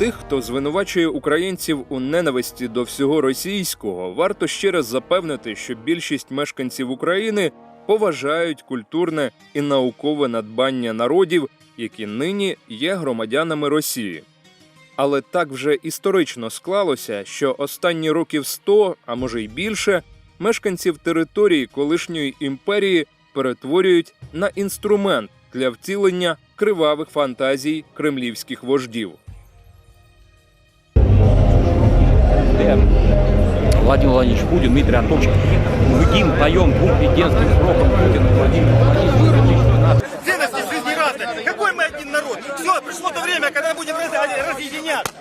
тих, хто звинувачує українців у ненависті до всього російського, варто ще раз запевнити, що більшість мешканців України поважають культурне і наукове надбання народів, які нині є громадянами Росії. Але так вже історично склалося, що останні років 100, а може й більше, мешканців території колишньої імперії перетворюють на інструмент для втілення кривавих фантазій кремлівських вождів. Владимир Владимирович Путин, Дмитрий Анатольевич, гудим, поем двум президентским сроком Путина Владимир Владимирович, что надо. Ценности жизни разные. Какой мы один народ? Все, пришло то время, когда будем раз- разъединяться.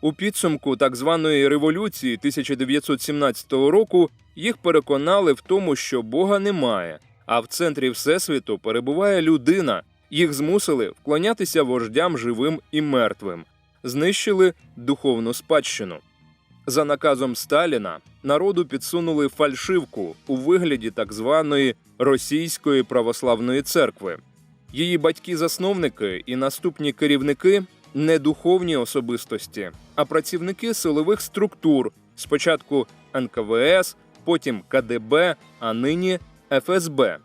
У підсумку так званої революції 1917 року їх переконали в тому, що Бога немає, а в центрі Всесвіту перебуває людина. Їх змусили вклонятися вождям живим і мертвим, знищили духовну спадщину. За наказом Сталіна народу підсунули фальшивку у вигляді так званої Російської православної церкви. Її батьки-засновники і наступні керівники не духовні особистості, а працівники силових структур, спочатку НКВС, потім КДБ, а нині ФСБ.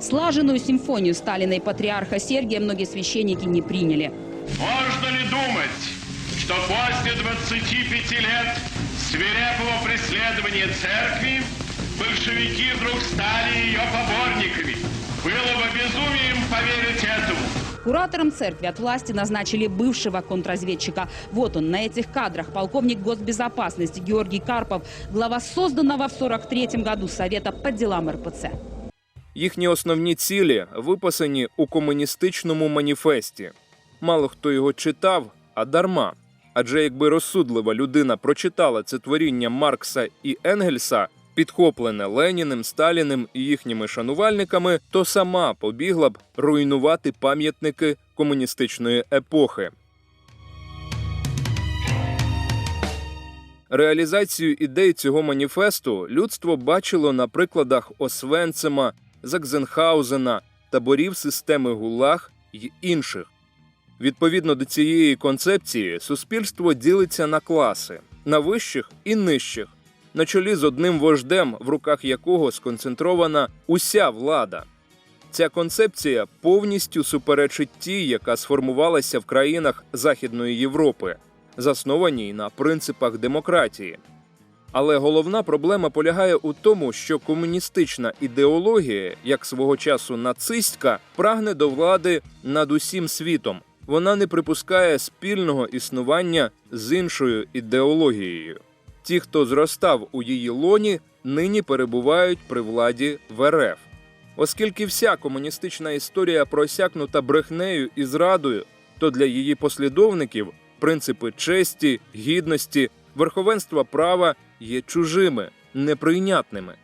Слаженную симфонию Сталина и патриарха Сергия многие священники не приняли. Можно ли думать, что после 25 лет свирепого преследования церкви большевики вдруг стали ее поборниками? Было бы безумием поверить этому. Куратором церкви от власти назначили бывшего контрразведчика. Вот он, на этих кадрах, полковник госбезопасности Георгий Карпов, глава созданного в 43 году Совета по делам РПЦ. Їхні основні цілі виписані у комуністичному маніфесті. Мало хто його читав, а дарма. Адже якби розсудлива людина прочитала це творіння Маркса і Енгельса, підхоплене Леніним, Сталіним і їхніми шанувальниками, то сама побігла б руйнувати пам'ятники комуністичної епохи. Реалізацію ідей цього маніфесту людство бачило на прикладах Освенцима, Закзенхаузена, таборів системи ГУЛАГ й інших. Відповідно до цієї концепції, суспільство ділиться на класи на вищих і нижчих, на чолі з одним вождем, в руках якого сконцентрована уся влада. Ця концепція повністю суперечить тій, яка сформувалася в країнах Західної Європи, заснованій на принципах демократії. Але головна проблема полягає у тому, що комуністична ідеологія, як свого часу нацистська, прагне до влади над усім світом. Вона не припускає спільного існування з іншою ідеологією. Ті, хто зростав у її лоні, нині перебувають при владі в РФ. Оскільки вся комуністична історія просякнута брехнею і зрадою, то для її послідовників принципи честі, гідності, верховенства права є чужими, неприйнятними.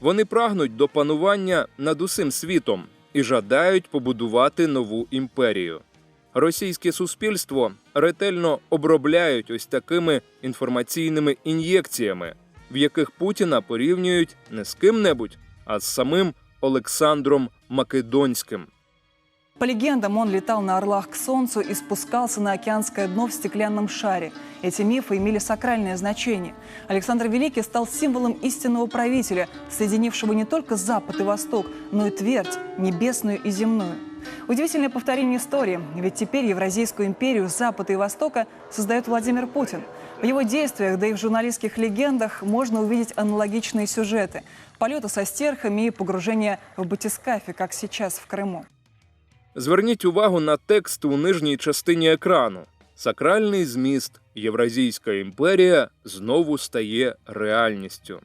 Вони прагнуть до панування над усім світом і жадають побудувати нову імперію. Російське суспільство ретельно обробляють ось такими інформаційними ін'єкціями, в яких Путіна порівнюють не з ким-небудь, а з самим Олександром Македонським. По легендам, он летал на орлах к Солнцу и спускался на океанское дно в стеклянном шаре. Эти мифы имели сакральное значение. Александр Великий стал символом истинного правителя, соединившего не только Запад и Восток, но и твердь, небесную и земную. Удивительное повторение истории, ведь теперь Евразийскую империю Запада и Востока создает Владимир Путин. В его действиях, да и в журналистских легендах можно увидеть аналогичные сюжеты. Полеты со стерхами и погружение в батискафе, как сейчас в Крыму. Зверніть увагу на текст у нижній частині екрану. Сакральний зміст Євразійська імперія знову стає реальністю.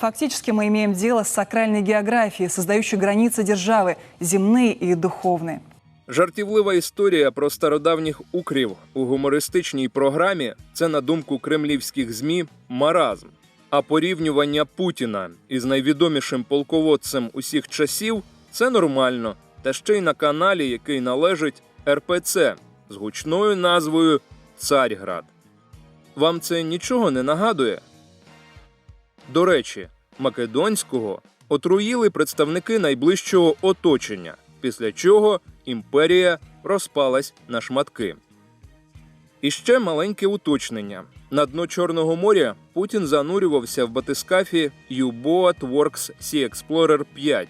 Фактически мы имеем дело с сакральной географией, создающей границы державы, земные и духовные. Жартівлива історія про стародавніх укрів у гумористичній програмі це, на думку кремлівських ЗМІ, маразм. А порівнювання Путіна із найвідомішим полководцем усіх часів це нормально, та ще й на каналі, який належить РПЦ з гучною назвою Царьград. Вам це нічого не нагадує? До речі, Македонського отруїли представники найближчого оточення, після чого імперія розпалась на шматки. І ще маленьке уточнення. На дно Чорного моря Путін занурювався в батискафі U-Boat Works Sea Explorer 5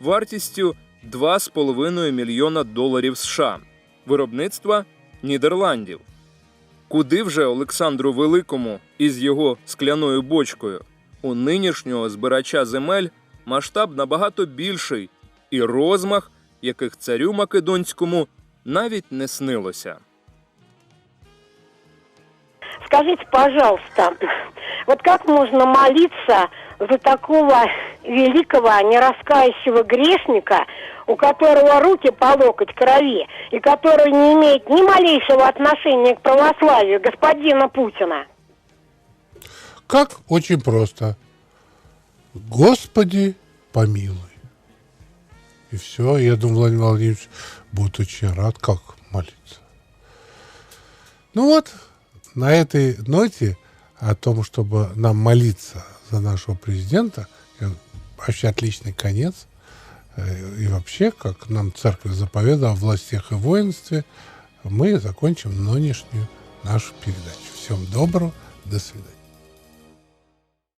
вартістю 2,5 мільйона доларів США, виробництва Нідерландів. Куди вже Олександру Великому із його скляною бочкою? У нинішнього збирача земель масштаб набагато більший, і розмах, яких царю Македонському навіть не снилося. Скажите, пожалуйста, вот как можно молиться за такого великого, нераскающего грешника, у которого руки по локоть крови, и который не имеет ни малейшего отношения к православию, господина Путина? Как? Очень просто. Господи, помилуй. И все. Я думаю, Владимир Владимирович будет очень рад, как молиться. Ну вот, на этой ноте о том, чтобы нам молиться за нашего президента, вообще отличный конец. Э, И вообще, как нам церковь заповедала в властях и воинстве, мы закончим нынешнюю нашу передачу. Всем доброго, до свидания.